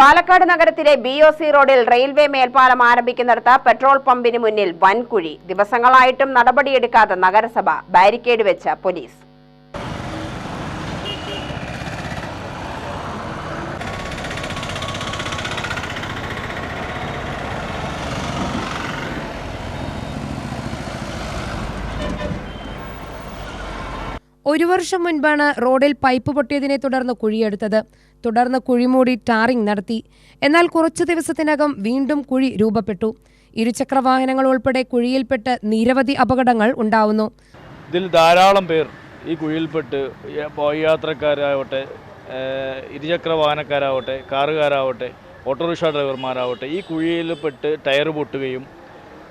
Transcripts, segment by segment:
പാലക്കാട് നഗരത്തിലെ B O C റോഡിൽ railway മേൽപ്പാലം ആരംഭിക്കുന്നിടത്ത് പെട്രോൾ പമ്പിന് മുന്നിൽ വൻകുഴി. ദിവസങ്ങളായിട്ടും നടപടിയെടുക്കാതെ നഗരസഭ ബാരിക്കേഡ് വെച്ച പോലീസ്. ഒരു വർഷം മുൻപാണ് റോഡിൽ പൈപ്പ് പൊട്ടിയതിനെ തുടർന്ന് കുഴിയെടുത്തത്. തുടർന്ന് കുഴിമൂടി ടാറിംഗ് നടത്തി. എന്നാൽ കുറച്ചു ദിവസത്തിനകം വീണ്ടും കുഴി രൂപപ്പെട്ടു. ഇരുചക്ര വാഹനങ്ങൾ ഉൾപ്പെടെ കുഴിയിൽപ്പെട്ട് നിരവധി അപകടങ്ങൾ ഉണ്ടാവുന്നു. ഇതിൽ ധാരാളം പേർ ഈ കുഴിയിൽപ്പെട്ട് യാത്രക്കാരാവട്ടെ ഇരുചക്ര വാഹനക്കാരാവട്ടെ കാറുകാരാവട്ടെ ഓട്ടോറിക്ഷ ഡ്രൈവർമാരാവട്ടെ ഈ കുഴിയിൽപ്പെട്ട് ടയർ പൊട്ടുകയും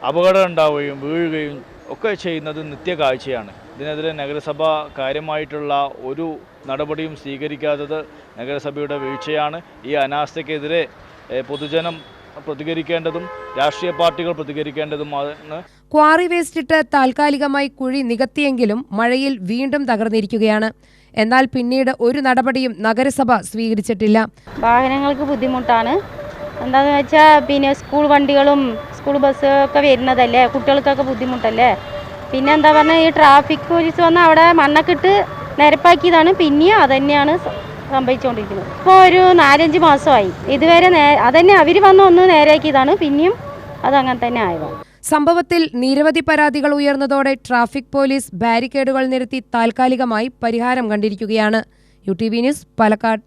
അപകടം ഉണ്ടാവുകയും വീഴുകയും ഒക്കെ ചെയ്യുന്നത് നിത്യകാഴ്ചയാണ്. ഇതിനെതിരെ നഗരസഭ കാര്യമായിട്ടുള്ള ഒരു നടപടിയും സ്വീകരിക്കാത്തത് നഗരസഭയുടെ വീഴ്ചയാണ്. ഈ അനാസ്ഥയ്ക്കെതിരെ പൊതുജനം പ്രതികരിക്കേണ്ടതും രാഷ്ട്രീയ പാർട്ടികൾ പ്രതികരിക്കേണ്ടതുമാണ്. ക്വാറി വേസ്റ്റിട്ട് താൽക്കാലികമായി കുഴി നികത്തിയെങ്കിലും മഴയിൽ വീണ്ടും തകർന്നിരിക്കുകയാണ്. എന്നാൽ പിന്നീട് ഒരു നടപടിയും നഗരസഭ സ്വീകരിച്ചിട്ടില്ല. വാഹനങ്ങൾക്ക് ബുദ്ധിമുട്ടാണ്. എന്താണെന്ന് വെച്ചാൽ പിന്നെ സ്കൂൾ വണ്ടികളും സ്കൂൾ ബസ് ഒക്കെ വരുന്നതല്ലേ? കുട്ടികൾക്കൊക്കെ ബുദ്ധിമുട്ടല്ലേ? പിന്നെ എന്താ പറഞ്ഞാൽ ഈ ട്രാഫിക് പോലീസ് വന്ന് അവിടെ മണ്ണക്കിട്ട് നിരപ്പാക്കിയതാണ്. പിന്നെയും അതന്നെയാണ് സംഭവിച്ചുകൊണ്ടിരിക്കുന്നത് ഇപ്പോൾ ഒരു നാലഞ്ച് മാസമായി. ഇതുവരെ അതന്നെ അവർ വന്ന് ഒന്ന് നേരെയാക്കിയതാണ്. പിന്നെയും അതങ്ങനെ തന്നെ ആയത് സംഭവത്തിൽ നിരവധി പരാതികൾ ഉയർന്നതോടെ ട്രാഫിക് പോലീസ് ബാരിക്കേഡുകൾ നിരത്തി താൽക്കാലികമായി പരിഹാരം കണ്ടിരിക്കുകയാണ്. U T V news Palakkad.